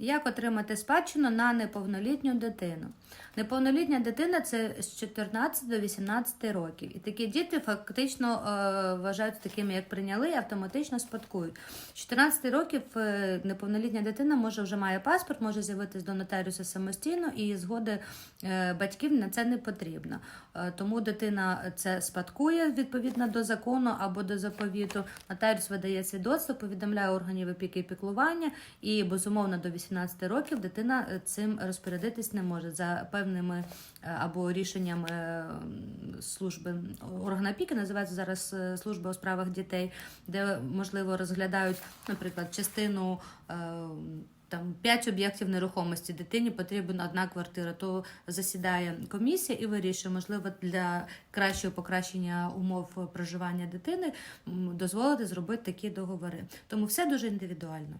Як отримати спадщину на неповнолітню дитину? Неповнолітня дитина це з 14 до 18 років. І такі діти фактично е, вважаються такими, як прийняли, і автоматично спадкують. З 14 років е, неповнолітня дитина може вже має паспорт, може з'явитись до нотаріуса самостійно, і згоди е, батьків на це не потрібно. Е, тому дитина це спадкує відповідно до закону або до заповіту. Нотаріус видає свідоцтво, повідомляє органів опіки і піклування, і безумовно до 18 років дитина е, цим розпорядитись не може за певними е, або рішеннями е, служби органу опіки, називається зараз е, служба у справах дітей, де можливо розглядають, наприклад, частину. Там п'ять об'єктів нерухомості дитині потрібна одна квартира. То засідає комісія і вирішує, можливо, для кращого покращення умов проживання дитини дозволити зробити такі договори. Тому все дуже індивідуально.